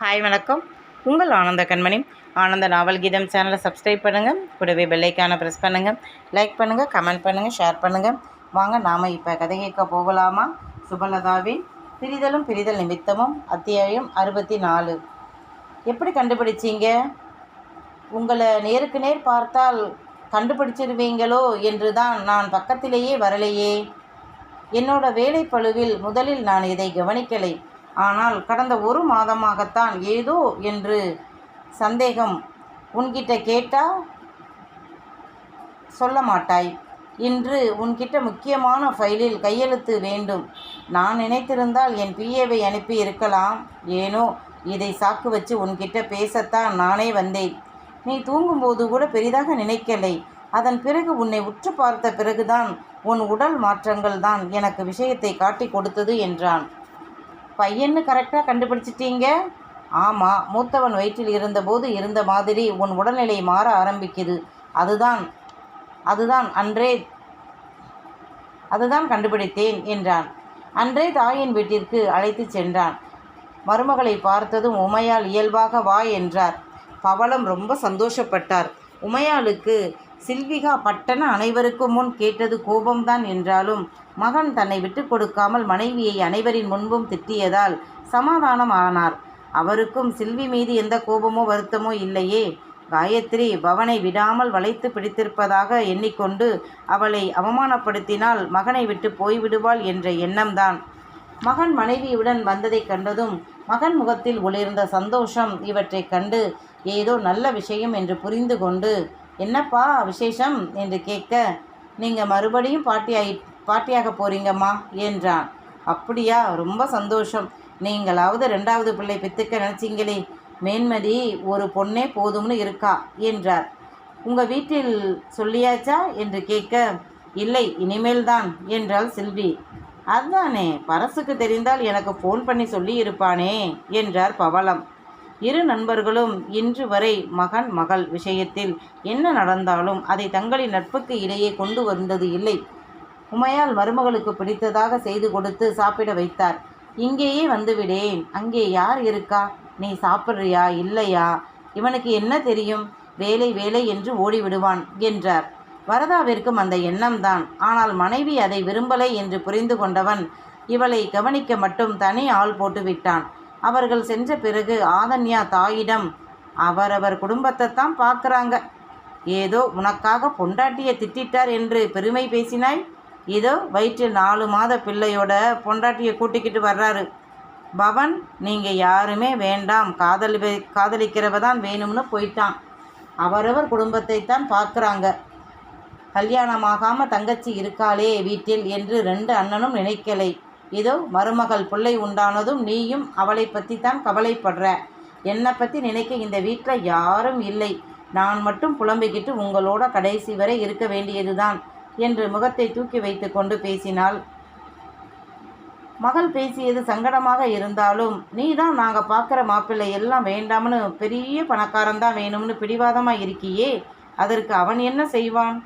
Hi வணக்கம். உங்கள் ஆனந்த கண்மணி. ஆனந்த நாவல் கீதம் சேனலை சப்ஸ்கிரைப் பண்ணுங்கள் கூடவே பெல்லைக்கான ப்ரெஸ் பண்ணுங்கள் லைக் பண்ணுங்கள் கமெண்ட் பண்ணுங்கள் ஷேர் பண்ணுங்கள் வாங்க நாம் இப்போ கதை கேட்க போகலாமா? சுபலதாவின் பிரிதலும் பிரிதல் நிமித்தமும் அத்தியாயம் அறுபத்தி நாலு எப்படி கண்டுபிடிச்சீங்க? உங்களை நேருக்கு நேர் பார்த்தால் கண்டுபிடிச்சிருவீங்களோ என்று தான் நான் பக்கத்திலேயே வரலையே. என்னோட வேலைப்பளுவில் முதலில் நான் இதை கவனிக்கலை. ஆனால் கடந்த ஒரு மாதமாகத்தான் ஏதோ என்று சந்தேகம் உன்கிட்ட கேட்டா சொல்ல மாட்டாய். இன்று உன்கிட்ட முக்கியமான ஃபைலில் கையெழுத்து வேண்டும். நான் நினைத்திருந்தால் என் பிஏவை அனுப்பி இருக்கலாம். ஏனோ இதை சாக்கு வச்சு உன்கிட்ட பேசத்தான் நானே வந்தேன். நீ தூங்கும்போது கூட பெரிதாக நினைக்கலை. அதன் பிறகு உன்னை உற்று பார்த்த பிறகுதான் உன் உடல் மாற்றங்கள் தான் எனக்கு விஷயத்தை காட்டி கொடுத்தது என்றான். பையன்னு கரெக்டாக கண்டுபிடிச்சிட்டீங்க? ஆமாம் மூத்தவன் வயிற்றில் இருந்தபோது இருந்த மாதிரி உன் உடல்நிலை மாற ஆரம்பிக்குது. அதுதான் அதுதான் அன்றே அதுதான் கண்டுபிடித்தேன் என்றான். அன்றே தாயின் வீட்டிற்கு அழைத்து சென்றான். மருமகளை பார்த்ததும் உமையால் இயல்பாக வா என்றார். பவளம் ரொம்ப சந்தோஷப்பட்டார். உமையாளுக்கு சில்விகா பட்டன அனைவருக்கும் முன் கேட்டது கோபம்தான் என்றாலும் மகன் தன்னை விட்டு கொடுக்காமல் மனைவியை அனைவரின் முன்பும் திட்டியதால் சமாதானம் ஆனார். அவருக்கும் சில்வி மீது எந்த கோபமோ வருத்தமோ இல்லையே. காயத்ரி பவனை விடாமல் வளைத்து பிடித்திருப்பதாக எண்ணிக்கொண்டு அவளை அவமானப்படுத்தினால் மகனை விட்டு போய்விடுவாள் என்ற எண்ணம்தான். மகன் மனைவியுடன் வந்ததைக் கண்டதும் மகன் முகத்தில் ஒளிர்ந்த சந்தோஷம் இவற்றைக் கண்டு ஏதோ நல்ல விஷயம் என்று புரிந்து கொண்டு என்னப்பா விசேஷம்? என்று கேட்க நீங்கள் மறுபடியும் பாட்டியாகி பாட்டியாக போறீங்கம்மா? என்றான். அப்படியா ரொம்ப சந்தோஷம். நீங்களாவது ரெண்டாவது பிள்ளை பெற்றுக்க நினச்சிங்களே மேன்மதி ஒரு பொண்ணே போதும்னு இருக்கா? என்றார். உங்கள் வீட்டில் சொல்லியாச்சா? என்று கேட்க இல்லை இனிமேல் தான் என்றாள் செல்வி. அதுதானே பரசுக்கு தெரிந்தால் எனக்கு ஃபோன் பண்ணி சொல்லி இருப்பானே என்றார் பவளம். இரு நண்பர்களும் இன்று வரை மகன் மகள் விஷயத்தில் என்ன நடந்தாலும் அதை தங்களின் நட்புக்கு இடையே கொண்டு வந்தது இல்லை. உமையால் மருமகளுக்கு பிடித்ததாக செய்து கொடுத்து சாப்பிட வைத்தார். இங்கேயே வந்துவிடேன். அங்கே யார் இருக்கா? நீ சாப்பிட்றியா? இல்லையா? இவனுக்கு என்ன தெரியும்? வேலை வேலை என்று ஓடிவிடுவான் என்றார். வரதாவிற்கும் அந்த எண்ணம்தான். ஆனால் மனைவி அதை விரும்பலை என்று புரிந்து கொண்டவன் இவளை கவனிக்க மட்டும் தனி ஆள் போட்டு விட்டான் அவர்கள் சென்ற பிறகு ஆதன்யா தாயிடம் அவரவர் குடும்பத்தை தான் பார்க்குறாங்க. ஏதோ உனக்காக பொண்டாட்டியை திட்டிட்டார் என்று பெருமை பேசினாய்? இதோ வயிற்றில் நாலு மாத பிள்ளையோட பொண்டாட்டியை கூட்டிக்கிட்டு வர்றாரு. பவன் நீங்கள் யாருமே வேண்டாம். காதலி காதலிக்கிறவ தான் வேணும்னு போயிட்டான். அவரவர் குடும்பத்தை தான் பார்க்குறாங்க. கல்யாணமாகாமல் தங்கச்சி இருக்காளே வீட்டில் என்று ரெண்டு அண்ணனும் நினைக்கலை. இதோ மருமகள் பிள்ளை உண்டானதும் நீயும் அவளை பற்றி தான் கவலைப்படுற. என்னை பற்றி நினைக்க இந்த வீட்டில் யாரும் இல்லை. நான் மட்டும் புலம்பிக்கிட்டு உங்களோட கடைசி வரை இருக்க வேண்டியதுதான் என்று முகத்தை தூக்கி வைத்து கொண்டு பேசினாள். மகள் பேசியது சங்கடமாக இருந்தாலும் நீ தான் நாங்கள் பார்க்குற மாப்பிள்ளை எல்லாம் வேண்டாம்னு பெரிய பணக்காரன் தான் வேணும்னு பிடிவாதமாக இருக்கியே அதற்கு அவன் என்ன செய்வான்?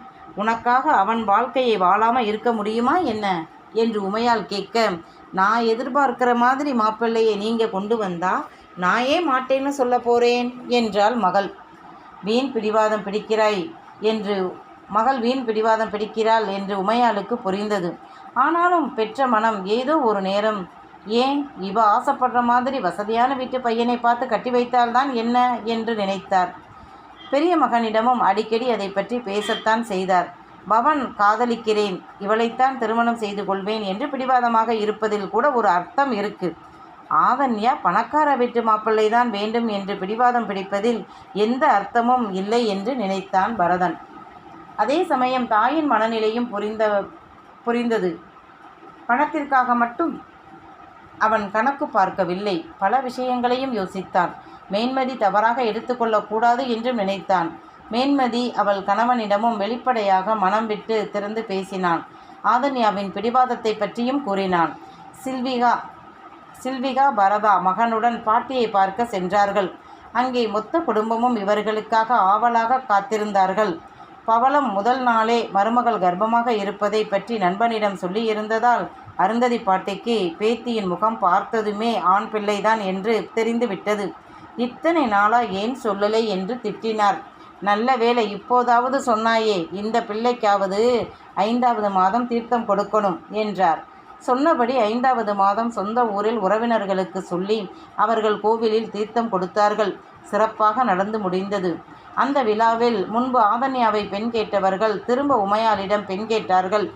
உனக்காக அவன் வாழ்க்கையை வாழாமல் இருக்க முடியுமா என்ன? என்று உமையால் கேட்க நான் எதிர்பார்க்கிற மாதிரி மாப்பிள்ளையை நீங்கள் கொண்டு வந்தா நான் ஏன் மாட்டேன்னு சொல்ல போகிறேன் என்றாள் மகள். வீண் பிடிவாதம் பிடிக்கிறாய் என்று மகள் வீண் பிடிவாதம் பிடிக்கிறாள் என்று உமையாளுக்கு புரிந்தது. ஆனாலும் பெற்ற மனம் ஏதோ ஒரு நேரம் ஏன் இவ ஆசைப்படுற மாதிரி வசதியான வீட்டு பையனை பார்த்து கட்டி வைத்தால்தான் என்ன? என்று நினைத்தார். பெரிய மகனிடமும் அடிக்கடி அதை பற்றி பேசத்தான் செய்தார். பவன் காதலிக்கிறேன் இவளைத்தான் திருமணம் செய்து கொள்வேன் என்று பிடிவாதமாக இருப்பதில் கூட ஒரு அர்த்தம் இருக்கு. ஆதன்யா பணக்கார வீட்டு மாப்பிள்ளை தான் வேண்டும் என்று பிடிவாதம் பிடிப்பதில் எந்த அர்த்தமும் இல்லை என்று நினைத்தான் பரதன். அதே சமயம் தாயின் மனநிலையும் புரிந்த புரிந்தது. பணத்திற்காக மட்டும்? அவன் கணக்கு பார்க்கவில்லை. பல விஷயங்களையும் யோசித்தான். மேன்மதி தவறாக எடுத்துக்கொள்ளக்கூடாது என்றும் நினைத்தான். மேன்மதி அவள் கணவனிடமும் வெளிப்படையாக மனம் விட்டு திறந்து பேசினான் ஆதன்யாவின் பிடிவாதத்தை பற்றியும் கூறினான் சில்விகா சில்விகா பரதா மகனுடன் பாட்டியை பார்க்க சென்றார்கள். அங்கே மொத்த குடும்பமும் இவர்களுக்காக ஆவலாக காத்திருந்தார்கள். பவளம் முதல் நாளே மருமகள் கர்ப்பமாக இருப்பதை பற்றி நண்பனிடம் சொல்லியிருந்ததால் அருந்ததி பாட்டிக்கு பேத்தியின் முகம் பார்த்ததுமே ஆண் பிள்ளைதான் என்று தெரிந்துவிட்டது. இத்தனை நாளா ஏன் சொல்லலை என்று திட்டினார். நல்ல வேளை இப்போதாவது சொன்னாயே இந்த பிள்ளைக்காவது ஐந்தாவது மாதம் தீர்த்தம் கொடுக்கணும் என்றார். சொன்னபடி ஐந்தாவது மாதம் சொந்த ஊரில் உறவினர்களுக்கு சொல்லி அவர்கள் கோவிலில் தீர்த்தம் கொடுத்தார்கள். சிறப்பாக நடந்து முடிந்தது. அந்த விழாவில் முன்பு ஆதன்யாவை பெண் கேட்டவர்கள் திரும்ப உமையாளிடம் பெண் கேட்டார்கள்.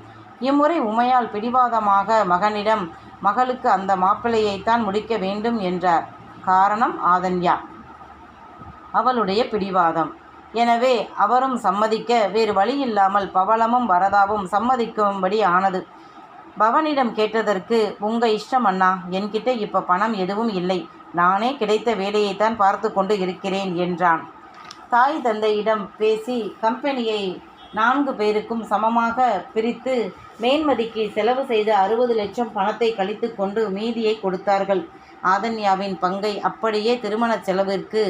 இம்முறை உமையால் பிடிவாதமாக மகனிடம் மகளுக்கு அந்த மாப்பிள்ளையைத்தான் முடிக்க வேண்டும் என்றார். காரணம் ஆதன்யா. அவளுடைய பிடிவாதம். எனவே அவரும் சம்மதிக்க வேறு வழி இல்லாமல் பவளமும் வரதாவும் சம்மதிக்கும்படி ஆனது. பவனிடம் கேட்டதற்கு உங்க இஷ்டம் அண்ணா என்கிட்ட இப்ப பணம் எதுவும் இல்லை. நானே கிடைத்த வேலையைத்தான் பார்த்து கொண்டு இருக்கிறேன் என்றான். தாய் தந்தையிடம் பேசி கம்பெனியை நான்கு பேருக்கும் சமமாக பிரித்து மேன்மதிக்கு செலவு செய்த அறுபது லட்சம் பணத்தை கழித்து கொண்டு மீதியை கொடுத்தார்கள். ஆதன்யாவின் பங்கை அப்படியே திருமண செலவிற்கு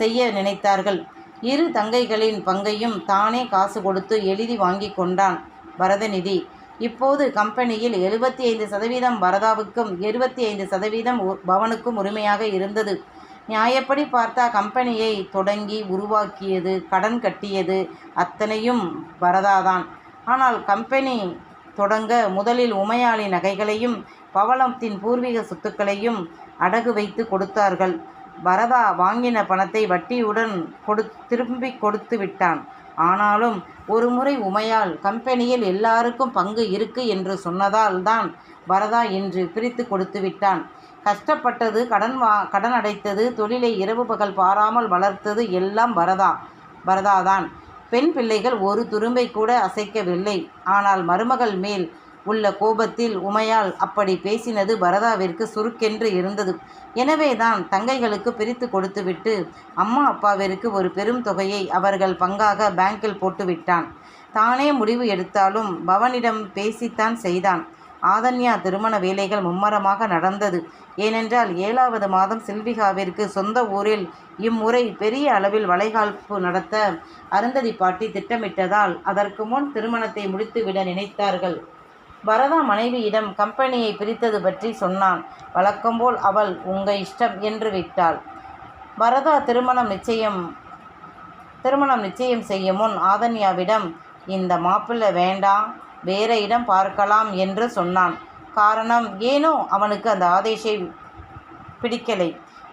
செய்ய நினைத்தார்கள். இரு தங்கைகளின் பங்கையும் தானே காசு கொடுத்து எழுதி வாங்கி கொண்டான் பரதநிதி. இப்போது கம்பெனியில் எழுபத்தி ஐந்து சதவீதம் பரதாவுக்கும் இருபத்தி ஐந்து சதவீதம் உ- பவனுக்கும் உரிமையாக இருந்தது. நியாயப்படி பார்த்தா கம்பெனியை தொடங்கி உருவாக்கியது கடன் கட்டியது அத்தனையும் பரதாதான். ஆனால் கம்பெனி தொடங்க முதலில் உமையாளி நகைகளையும் பவளத்தின் பூர்வீக சொத்துக்களையும் அடகு வைத்து கொடுத்தார்கள். பரதா வாங்கின பணத்தை வட்டியுடன் கொடு திரும்பி கொடுத்து விட்டான். ஆனாலும் ஒரு முறை உமையால் கம்பெனியில் எல்லாருக்கும் பங்கு இருக்கு என்று சொன்னதால் தான் பரதா என்று பிரித்து கொடுத்து விட்டான். கஷ்டப்பட்டது கடன் வா கடன் அடைத்தது தொழிலை இரவு பகல் பாராமல் வளர்த்தது எல்லாம் பரதா பரதாதான் பெண் பிள்ளைகள் ஒரு துரும்பை கூட அசைக்கவில்லை. ஆனால் மருமகள் மேல் உள்ள கோபத்தில் உமையால் அப்படி பேசினது பரதாவிற்கு சுருக்கென்று இருந்தது. எனவேதான் தங்கைகளுக்கு பிரித்து கொடுத்துவிட்டு அம்மா அப்பாவிற்கு ஒரு பெரும் தொகையை அவர்கள் பங்காக பேங்கில் போட்டுவிட்டான். தானே முடிவு எடுத்தாலும் பவனிடம் பேசித்தான் செய்தான். ஆதன்யா திருமண வேலைகள் மும்மரமாக நடந்தது. ஏனென்றால் ஏழாவது மாதம் சில்விகாவிற்கு சொந்த ஊரில் இம்முறை பெரிய அளவில் வளைகாப்பு நடத்த அருந்ததி பாட்டி திட்டமிட்டதால் அதற்கு முன் திருமணத்தை முடித்துவிட நினைத்தார்கள். பரதா மனைவியிடம் கம்பெனியை பிரித்தது பற்றி சொன்னான். வழக்கம்போல் அவள் உங்க இஷ்டம் என்று விட்டாள். பரதா திருமணம் நிச்சயம் திருமணம் நிச்சயம் செய்யும் முன் ஆதன்யாவிடம் இந்த மாப்பிள்ளை வேண்டாம் வேற இடம் பார்க்கலாம் என்று சொன்னான். காரணம் ஏனோ அவனுக்கு அந்த ஆதேஷை பிடிக்கலை.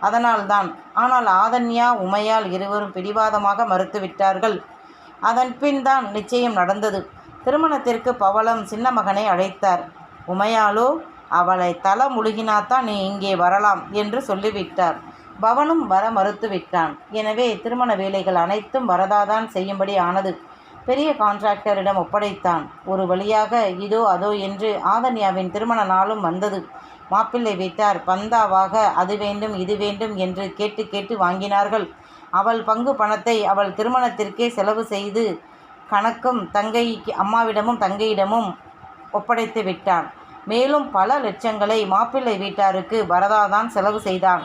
அதனால்தான் ஆனால் ஆதன்யா உமையால் இருவரும் பிடிவாதமாக மறுத்துவிட்டார்கள். அதன் பின் தான் நிச்சயம் நடந்தது. திருமணத்திற்கு பவளம் சின்ன மகனை அழைத்தார். உமையாலோ அவளை தல முழுகினாத்தான் நீ இங்கே வரலாம் என்று சொல்லிவிட்டார். பவனும் வர மறுத்துவிட்டான். எனவே திருமண வேலைகள் அனைத்தும் வரதாதான் செய்யும்படி ஆனது பெரிய கான்ட்ராக்டரிடம் ஒப்படைத்தான். ஒரு வழியாக இதோ அதோ என்று ஆதன்யாவின் திருமண நாளும் வந்தது. மாப்பிள்ளை வீட்டார் பந்தாவாக அது வேண்டும் இது வேண்டும் என்று கேட்டு கேட்டு வாங்கினார்கள். அவள் பங்கு பணத்தை அவள் திருமணத்திற்கே செலவு செய்து கணக்கும் தங்கைக்கு அம்மாவிடமும் தங்கையிடமும் ஒப்படைத்து விட்டான். மேலும் பல லட்சங்களை மாப்பிள்ளை வீட்டாருக்கு பரதாதான் செலவு செய்தான்.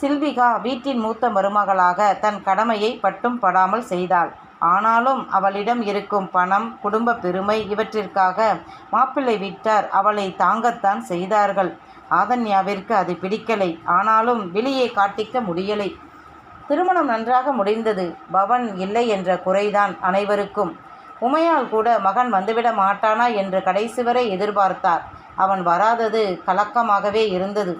சில்விகா வீட்டின் மூத்த மருமகளாக தன் கடமையை பட்டும் படாமல் செய்தாள். ஆனாலும் அவளிடம் இருக்கும் பணம் குடும்ப பெருமை இவற்றிற்காக மாப்பிள்ளை வீட்டார் அவளை தாங்கத்தான் செய்தார்கள். ஆதன்யாவிற்கு அது பிடிக்கலை. ஆனாலும் வெளியே காட்டிக்க முடியலை. திருமணம் நன்றாக முடிந்தது. பவன் இல்லை என்ற குறைதான் அனைவருக்கும். உமையால் கூட மகன் வந்துவிட மாட்டானா என்று கடைசி வரை எதிர்பார்த்தார். அவன் வராதது கலக்கமாகவே இருந்தது.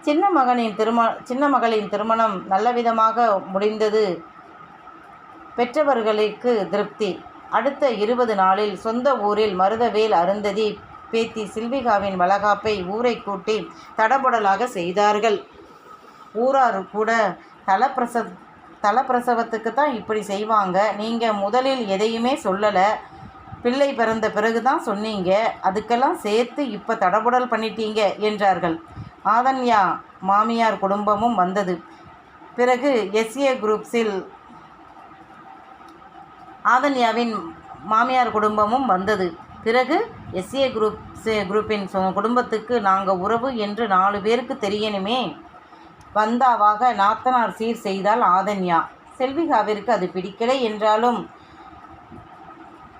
சின்ன மகனின் திரும சின்ன மகளின் திருமணம் நல்லவிதமாக முடிந்தது. பெற்றவர்களுக்கு திருப்தி. அடுத்த இருபது நாளில் சொந்த ஊரில் மருதவேல் அருந்ததி பேத்தி சில்விகாவின் வளகாப்பை ஊரை கூட்டி தடபுடலாக செய்தார்கள். ஊரார் கூட தலப்பிரச தலப்பிரசவத்துக்கு தான் இப்படி செய்வாங்க. நீங்கள் முதலில் எதையுமே சொல்லலை. பிள்ளை பிறந்த பிறகு தான் சொன்னீங்க. அதுக்கெல்லாம் சேர்த்து இப்போ தடபுடல் பண்ணிட்டீங்க என்றார்கள். ஆதன்யா மாமியார் குடும்பமும் வந்தது. பிறகு எஸ்ஏ குரூப்ஸில் ஆதன்யாவின் மாமியார் குடும்பமும் வந்தது. பிறகு எஸ்ஏ குரூப் குரூப்பின் சொ- குடும்பத்துக்கு நாங்கள் உறவு என்று நாலு பேருக்கு தெரியணுமே. வந்தாவாக நாத்தனார் சீர் செய்தால் ஆதன்யா. செல்விகாவிற்கு அது பிடிக்கலை என்றாலும்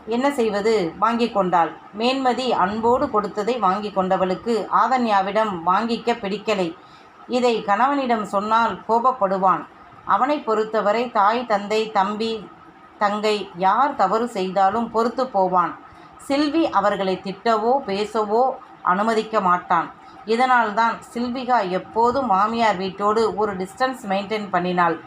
என்ன செய்வது? வாங்கி கொண்டாள். மேன்மதி அன்போடு கொடுத்ததை வாங்கி கொண்டவளுக்கு ஆதன்யாவிடம் வாங்கிக்க பிடிக்கலை. இதை கணவனிடம் சொன்னால் கோபப்படுவான். அவனை பொறுத்தவரை தாய் தந்தை தம்பி தங்கை யார் தவறு செய்தாலும் பொறுத்து போவான். சில்வி அவர்களை திட்டவோ பேசவோ அனுமதிக்க மாட்டான். இதனால்தான் சில்விகா எப்போதும் மாமியார் வீட்டோடு ஒரு டிஸ்டன்ஸ் மெயின்டைன் பண்ணினாள்.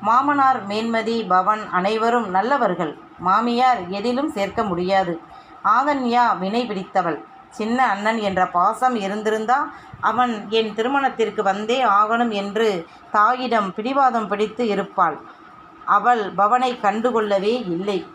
மாமனார் மேன்மதி பவன் அனைவரும் நல்லவர்கள். மாமியார் எதிலும் சேர்க்க முடியாது. ஆதன்யா வினை பிடித்தவள். சின்ன அண்ணன் என்ற பாசம் இருந்திருந்தா அவன் என் திருமணத்திற்கு வந்தே ஆகணும் என்று தாயிடம் பிடிவாதம் பிடித்து இருப்பாள். அவள் பவனை கண்டுகொள்ளவே இல்லை.